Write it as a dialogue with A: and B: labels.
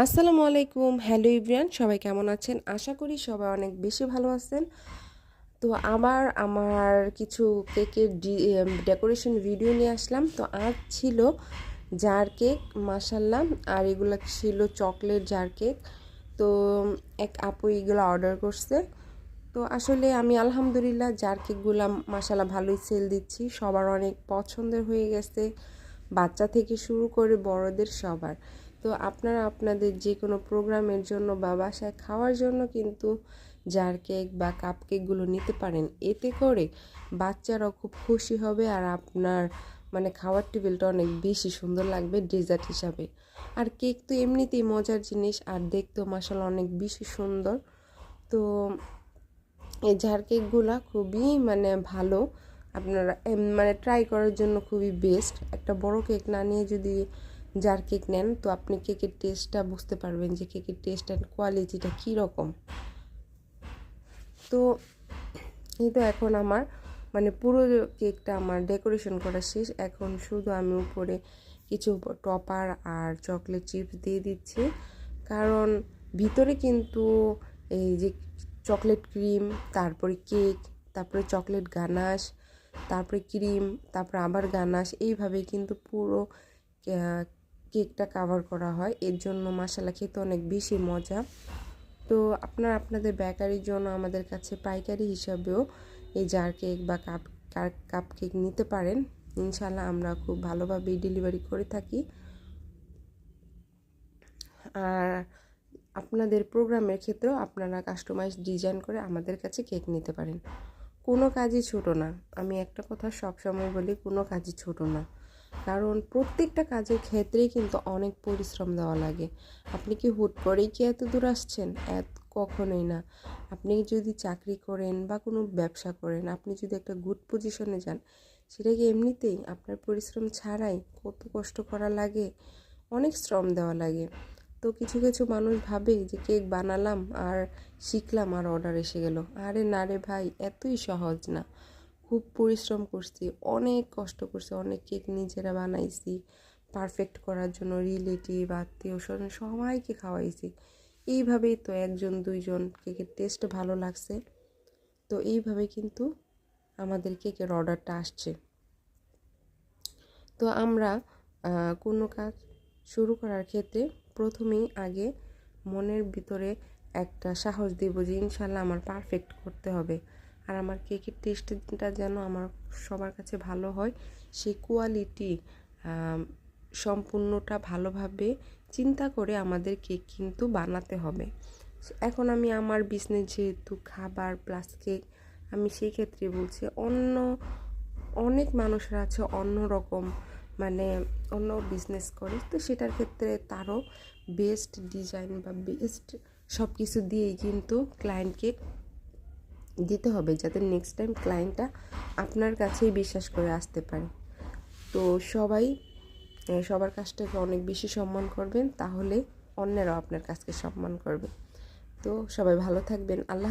A: আসসালামু আলাইকুম। হ্যালো ইব্রিয়ান সবাই কেমন আছেন? আশা করি সবাই অনেক বেশি ভালো আছেন। তো আবার আমার কিছু কেকের ডেকোরেশন ভিডিও নিয়ে আসলাম। তো আজ ছিল জার কেক মাসাল্লাম আর এগুলো ছিল চকলেট জার কেক তো এক আপু এগুলো অর্ডার করছে। তো আসলে আমি আলহামদুলিল্লাহ জার কেকগুলো মাসাল্লাহ ভালোই সেল দিচ্ছি। সবার অনেক পছন্দের হয়ে গেছে। বাচ্চা থেকে শুরু করে বড়দের সবার। তো আপনারা আপনাদের যে কোনো প্রোগ্রামের জন্য বা বাসায় খাওয়ার জন্য কিন্তু জার কেক বা কাপ কেকগুলো নিতে পারেন। এতে করে বাচ্চারাও খুব খুশি হবে আর আপনার মানে খাওয়ার টেবিলটা অনেক বেশি সুন্দর লাগবে ডেজার্ট হিসাবে। আর কেক তো এমনিতেই মজার জিনিস আর দেখতেও মাসাল অনেক বেশি সুন্দর। তো এই ঝাড় কেকগুলো খুবই মানে ভালো। আপনারা মানে ট্রাই করার জন্য খুবই বেস্ট একটা বড় কেক না নিয়ে যদি যার কেক নেন, তো আপনি কেকের টেস্টটা বুঝতে পারবেন যে কেকের টেস্ট অ্যান্ড কোয়ালিটিটা কীরকম তো এই তো এখন আমার মানে পুরো কেকটা আমার ডেকোরেশন করা শেষ। এখন শুধু আমি উপরে কিছু টপার আর চকলেট চিপস দিয়ে দিচ্ছি। কারণ ভিতরে কিন্তু এই যে চকলেট ক্রিম তারপরে কেক তারপরে চকলেট গানাশ, তারপরে ক্রিম তারপরে আবার গানাশ, এইভাবে কিন্তু পুরো কেকটা কাভার করা হয়। এর জন্য মশালা খেতে অনেক বেশি মজা। তো আপনারা আপনাদের বেকারির জন্য আমাদের কাছে পাইকারি হিসাবেও এই জার কেক বা কাপ কাপ কেক নিতে পারেন। ইনশাল্লাহ আমরা খুব ভালোভাবেই ডেলিভারি করে থাকি। আর আপনাদের প্রোগ্রামের ক্ষেত্রেও আপনারা কাস্টমাইজ ডিজাইন করে আমাদের কাছে কেক নিতে পারেন। কোনো কাজই ছোট না। আমি একটা কথা সবসময় বলি, কোনো কাজই ছোট না। কারণ প্রত্যেকটা কাজের ক্ষেত্রেই কিন্তু অনেক পরিশ্রম দেওয়া লাগে। আপনি কি হুট করেই কি এত দূর আসছেন? এত কখনোই না। আপনি যদি চাকরি করেন বা কোনো ব্যবসা করেন, আপনি যদি একটা গুড পজিশনে যান, সেটা কি এমনিতেই আপনার পরিশ্রম ছাড়াই কত কষ্ট করা লাগে? অনেক শ্রম দেওয়া লাগে। তো কিছু কিছু মানুষ ভাবে যে কেক বানালাম আর শিখলাম আর অর্ডার এসে গেল। আরে না রে ভাই, এতই সহজ না। খুব পরিশ্রম করছি, অনেক কষ্ট করছি, অনেক কেক নিজেরা বানাইছি পারফেক্ট করার জন্য রিলেটিভ আত্মীয় স্বজন সবাইকে খাওয়াইছি। এইভাবেই তো একজন, দুইজন কেকের টেস্ট ভালো লাগছে। তো এইভাবে কিন্তু আমাদের কেকের অর্ডারটা আসছে। তো আমরা কোনো কাজ শুরু করার ক্ষেত্রে প্রথমেই আগে মনের ভিতরে একটা সাহস দেব যে ইনশাল্লাহ আমার পারফেক্ট করতে হবে। আর আমার কেকের টেস্টটা যেন আমার সবার কাছে ভালো হয়, সেই কোয়ালিটি সম্পূর্ণটা ভালোভাবে চিন্তা করে আমাদের কেক কিন্তু বানাতে হবে। এখন আমি আমার বিজনেস যেহেতু খাবার প্লাস কেক আমি সেই ক্ষেত্রে বলছি অন্য, অনেক মানুষরা আছে অন্য রকম মানে অন্য বিজনেস করে, তো সেটার ক্ষেত্রে তারও বেস্ট ডিজাইন বা বেস্ট সব কিছু দিয়েই কিন্তু ক্লায়েন্টকে দিতে হবে যাতে নেক্সট টাইম ক্লায়েন্টটা আপনার কাছেই বিশ্বাস করে আসতে পারে। তো সবাই সবার কাজটাকে অনেক বেশি সম্মান করবেন, তাহলে অন্যেরাও আপনার কাছকে সম্মান করবে। তো সবাই ভালো থাকবেন, আল্লাহ